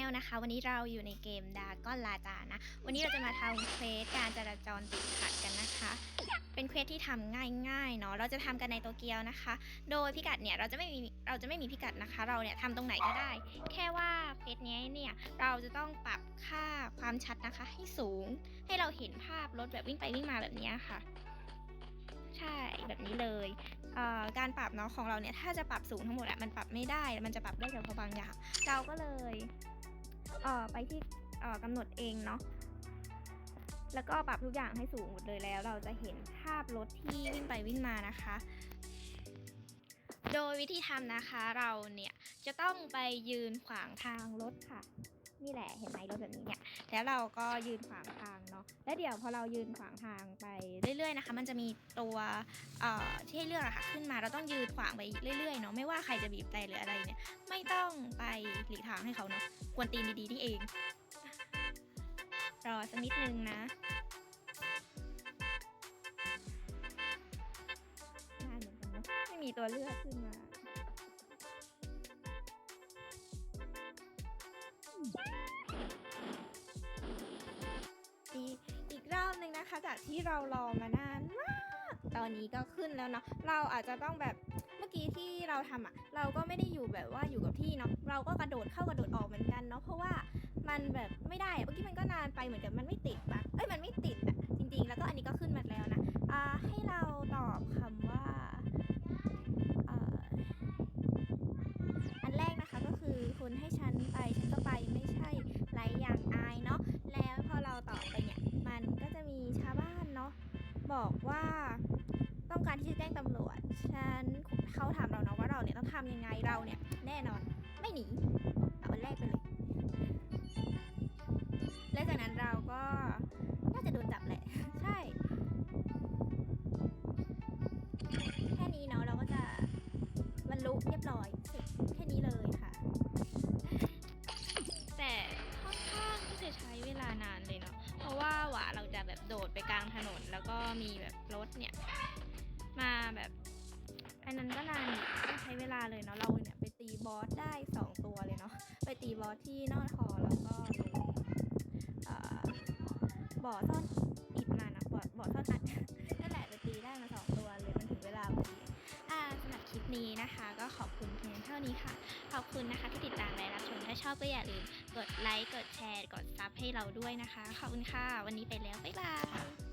วันนี้เราอยู่ในเกมดาก้อนลาจานะ วันนี้เราจะมาทำเควสการจราจรติดขัดกันนะคะ เป็นเควสที่ทำง่ายๆเนาะเราจะทำกันในโตเกียวนะคะ โดยพิกัดเนี่ยเราจะไม่มีเราจะไม่มีพิกัดนะคะ เราเนี่ยทำตรงไหนก็ได้ แค่ว่าเควสนี้เนี่ยเราจะต้องปรับค่าความชัดนะคะ ให้สูงให้เราเห็นภาพรถแบบวิ่งไปวิ่งมาแบบนี้ค่ะ ใช่แบบนี้เลยการปรับเนาะของเราเนี่ยถ้าจะปรับสูงทั้งหมดอะมันปรับไม่ได้ มันจะปรับได้เฉพาะบางอย่าง เราก็เลย เอ่อไปที่เอ่อกำหนดเองเนาะแล้วก็ปรับทุกอย่างให้สูงหมดเลยแล้ว เราจะเห็นภาพรถที่วิ่งไปวิ่งมานะคะ โดยวิธีทำนะคะเราเนี่ยจะต้องไปยืนขวางทางรถค่ะ นี่แหละเห็นไหมรถแบบนี้เนี่ยแล้วเราก็ยืนขวางทางเนาะแล้วเดี๋ยวพอเรายืนขวางทางไปเรื่อยๆนะคะ มันจะมีตัวเอ่อที่ให้เลือกอะค่ะขึ้นมาเราต้องยืนขวางไปเรื่อยๆเนาะไม่ว่าใครจะบีบแต่หรืออะไรเนี่ย ไม่ต้องไปหลีกทางให้เขาเนาะกวนตีนดีๆนี่เองรอสักนิดนึงนะนาเหมือนกันเนาะไม่มีตัวเลือกขึ้นมา จากที่เรารอมานานมากตอนนี้ก็ขึ้นแล้วเนาะเราอาจจะต้องแบบเมื่อกี้ที่เราทำอะ เราก็ไม่ได้อยู่แบบว่าอยู่กับที่เนาะเราก็กระโดดเข้ากระโดดออกเหมือนกันเนาะเพราะว่ามันแบบไม่ได้เมื่อกี้มันก็นานไปเหมือนกับมันไม่ติดปะเอ้ยมันไม่ติดอะจริงๆ แล้วก็อันนี้ก็ขึ้นมาแล้วนะอ่า หนีเอาวันแรกไปเลย และจากนั้นเราก็น่าจะโดนจับแหละ ใช่ แค่นี้เนาะเราก็จะบรรลุเรียบร้อยเสร็จแค่นี้เลยค่ะ แต่ค่อนข้างที่จะใช้เวลานานเลยเนาะเพราะว่าหวาเราจะแบบโดดไปกลางถนน แล้วก็มีแบบรถเนี่ย มาแบบอันนั้นก็นานต้องใช้เวลาเลยเนาะเราเนี่ย อสได้สองตัวเลยเนาะไปตีบอสที่นอกทอแล้วก็ตรงเอ่อบ่อซ่อนอิดมานะบ่อบ่อซ่อนอัดนั่นแหละไปตีได้มาสองตัวเลยมันถึงเวลาพอดีอ่าสำหรับคลิปนี้นะคะ ก็ขอบคุณเพียงเท่านี้ค่ะ ขอบคุณนะคะที่ติดตามและรับชมถ้าชอบก็อย่าลืมกดไลค์กดแชร์ กดซับให้เราด้วยนะคะ ขอบคุณค่ะ วันนี้ไปแล้วบ๊ายบาย